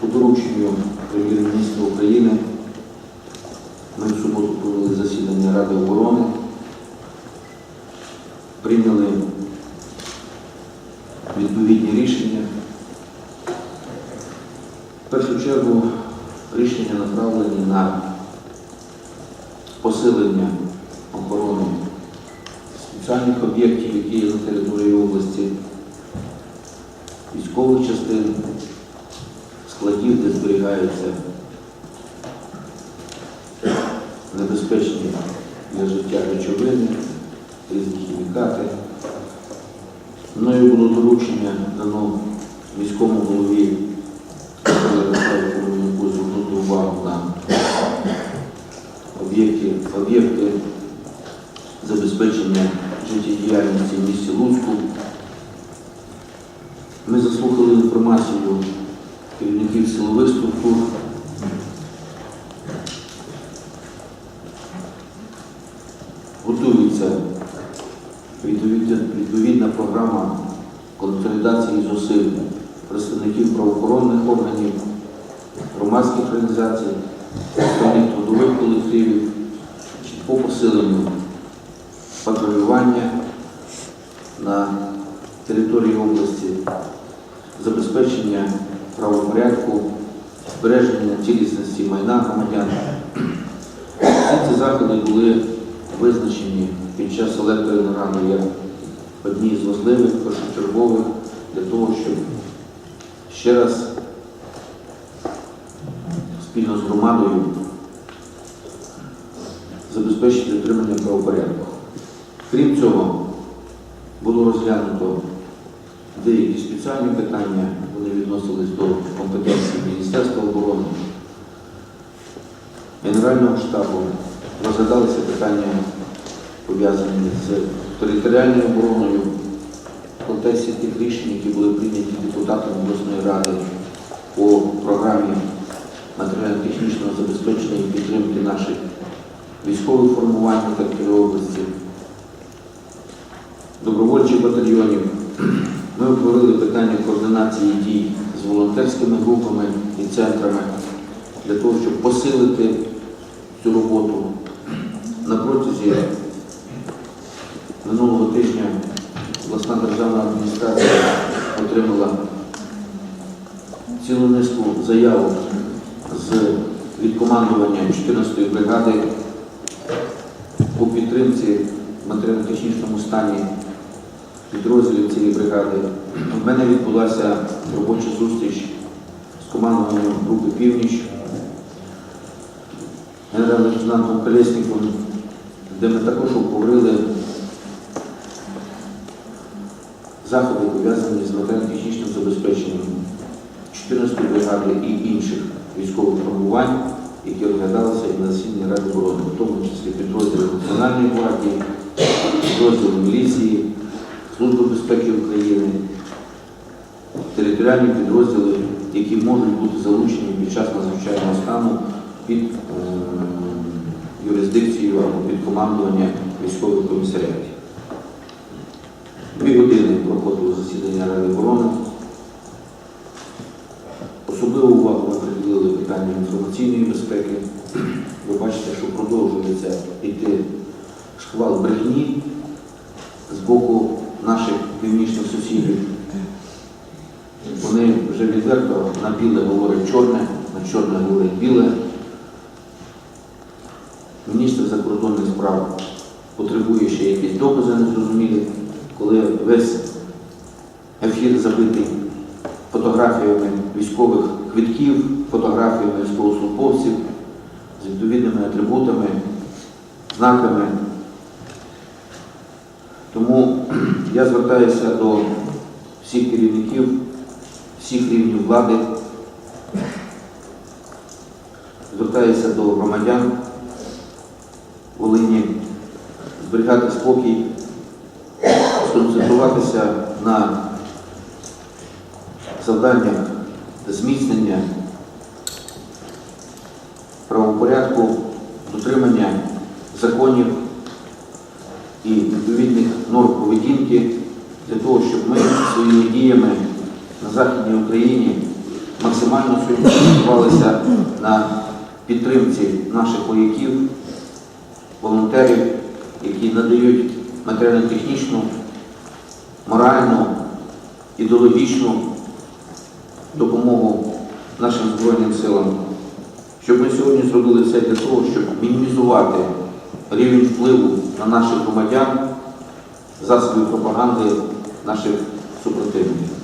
По дорученню прем'єр-міністра України ми в суботу провели засідання Ради оборони, прийняли відповідні рішення. В першу чергу рішення направлені на посилення охорони спеціальних об'єктів, які є на території області, військових частин, складів, де зберігаються небезпечні для життя речовини, різні хімікати. Мною було доручення дано міському голові звернути увагу на об'єкти, об'єкти забезпечення життєдіяльності в місті Луцьку. Ми заслухали інформацію керівників силових. Готується відповідна програма консолідації зусиль представників правоохоронних органів, громадських організацій, представників трудових колективів по посиленню патрулювання на території області, забезпечення правопорядку, збереження цілісності майна громадян. Всі ці заходи були визначені під час електроенергради як одні з важливих, першочергових для того, щоб ще раз спільно з громадою забезпечити отримання правопорядку. Крім цього, було розглянуто деякі спеціальні питання, вони відносились до компетенції Міністерства оборони, Генерального штабу, розглядалися питання, пов'язані з територіальною обороною, в контексті тих рішень, які були прийняті депутатами обласної ради по програмі матеріально-технічного забезпечення і підтримки наших військових формувань на території області, добровольчих батальйонів. Ми обговорили питання координації дій з волонтерськими групами і центрами для того, щоб посилити цю роботу. На протязі минулого тижня обласна державна адміністрація отримала цілу низку заявок з від командування 14-ї бригади по підтримці в матеріально-технічному стані підрозділів цієї бригади. У мене відбулася робоча зустріч з командуванням групи Північ, генеральним лейтенантом Колєсніком, де ми також обговорили заходи, пов'язані з матеріально-технічним забезпеченням 14-ї бригади і інших військових формувань, які розглядалися і на засіданні Ради оборони, в тому числі підрозділи Національної гвардії, підрозділи міліції, Служби безпеки України, територіальні підрозділи, які можуть бути залучені під час надзвичайного стану під е, юрисдикцією або під командування військових комісаріатів. Дві години проходило засідання Ради оборони. Особливу увагу ми приділили питанню інформаційної безпеки. Ви бачите, що продовжується йти шквал брехні з боку наших північних сусідів. Вони вже відверто на біле говорять чорне, на чорне говорять біле. Міністр закордонних справ потребує ще якісь докази незрозумілі, коли весь ефір забитий фотографіями військових квитків, фотографіями військовослужбовців з відповідними атрибутами, знаками. Тому я звертаюся до всіх керівників, всіх рівнів влади, звертаюся до громадян Волині, зберігати спокій, сконцентруватися на завданнях зміцнення правопорядку, дотримання законів і відповідних норм поведінки для того, щоб ми своїми діями на Західній Україні максимально сьогодні на підтримці наших вояків, волонтерів, які надають матеріально-технічну, моральну, ідеологічну допомогу нашим Збройним силам. Щоб ми сьогодні зробили все для того, щоб мінімізувати рівень впливу на наших громадян, засобів пропаганди наших супротивників.